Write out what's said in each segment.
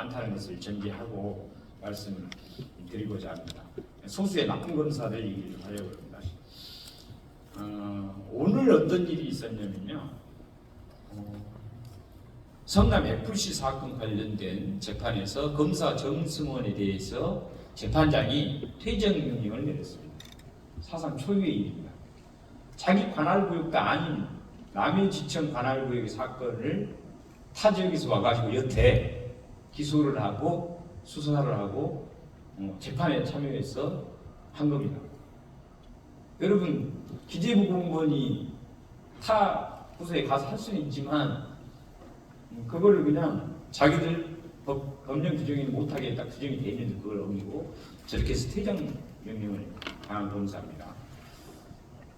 많다는 것을 전제하고 말씀드리고자 합니다. 소수의 나쁜 검사들 얘기를 하려고 합니다. 어, 오늘 어떤 일이 있었냐면요. 어, 성남 FC 사건 관련된 재판에서 검사 정승원에 대해서 재판장이 퇴정 명령을 내렸습니다. 사상 초유의 일입니다. 자기 관할구역도 아닌 남해지청 관할구역의 사건을 타 지역에서 와가지고 여태 기소를 하고 수사를 하고 어, 재판에 참여해서 한 겁니다. 여러분 기재부 공무원이 타 부서에 가서 할 수는 있지만 음, 그거를 그냥 자기들 법, 법령 규정이 못하게 딱 규정이 돼 있는데 그걸 어기고 저렇게 퇴장 명령을 강한 검사입니다.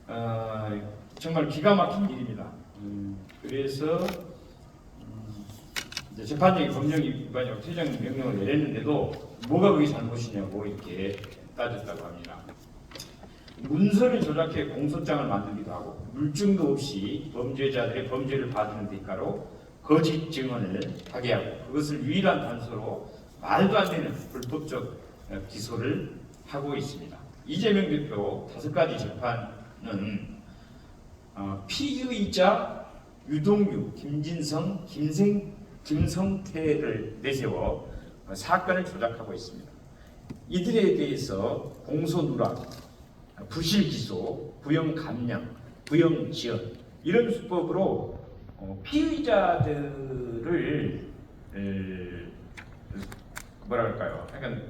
아, 정말 기가 막힌 일입니다. 음, 그래서 음, 이제 재판장이 법령 위반이라고 퇴장 명령을 내렸는데도 뭐가 그게 잘못이냐고 이렇게 따졌다고 합니다. 문서를 조작해 공소장을 만들기도 하고 물증도 없이 범죄자들의 범죄를 봐주는 대가로 거짓 증언을 하게 하고 그것을 유일한 단서로 말도 안 되는 불법적 어, 기소를 하고 있습니다. 이재명 대표 다섯 가지 재판은 어, 피의자 유동규, 김진성, 김생, 김성태를 내세워 어, 사건을 조작하고 있습니다. 이들에 대해서 공소 누락, 부실 기소, 부영 감량, 부영 지연 이런 수법으로 어, 피의자들을 에, 뭐랄까요? 약간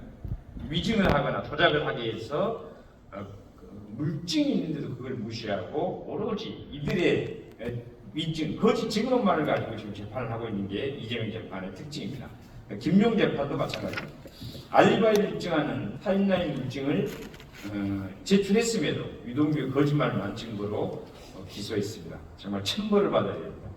위증을 하거나 조작을 하게 해서 어, 그 물증이 있는데도 그걸 무시하고 오로지 이들의 에, 위증, 거짓 증언만을 가지고 지금 재판을 하고 있는 게 이재명 재판의 특징입니다. 김용 재판도 마찬가지입니다. 알리바이를 입증하는 타임라인 물증을 어, 제출했음에도 유동규 거짓말만 증거로 어, 기소했습니다. 정말 천벌을 받아야 됩니다.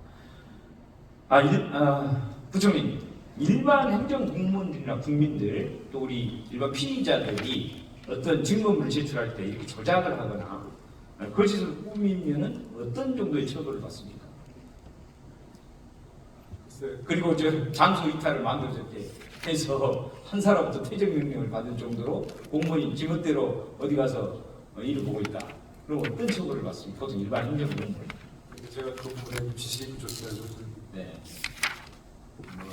아, 일, 아, 부총리 일반 행정 공무원들이나 국민들 또 우리 일반 피의자들이 어떤 증거물을 제출할 때 이렇게 조작을 하거나 아, 거짓을 꾸미면은 어떤 정도의 처벌을 받습니까? 그리고 저 장소 이탈을 때 해서 한 사람부터 퇴직 명령을 받을 정도로 공무원이 지멋대로 어디 가서 어, 일을 보고 있다. 그럼 어떤 처벌을 받습니까? 보통 일반 행정 공무원. 제가 그 부분에 지식이 좋습니다. 네. 뭐,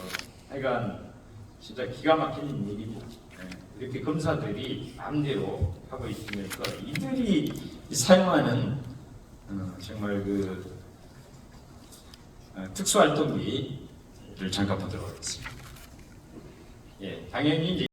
하여간 진짜 기가 막히는 일입니다. 네. 이렇게 검사들이 마음대로 하고 있으면서 이들이 사용하는 어, 정말 그 어, 특수활동비를 잠깐 보도록 하겠습니다. 예, 당연히 이제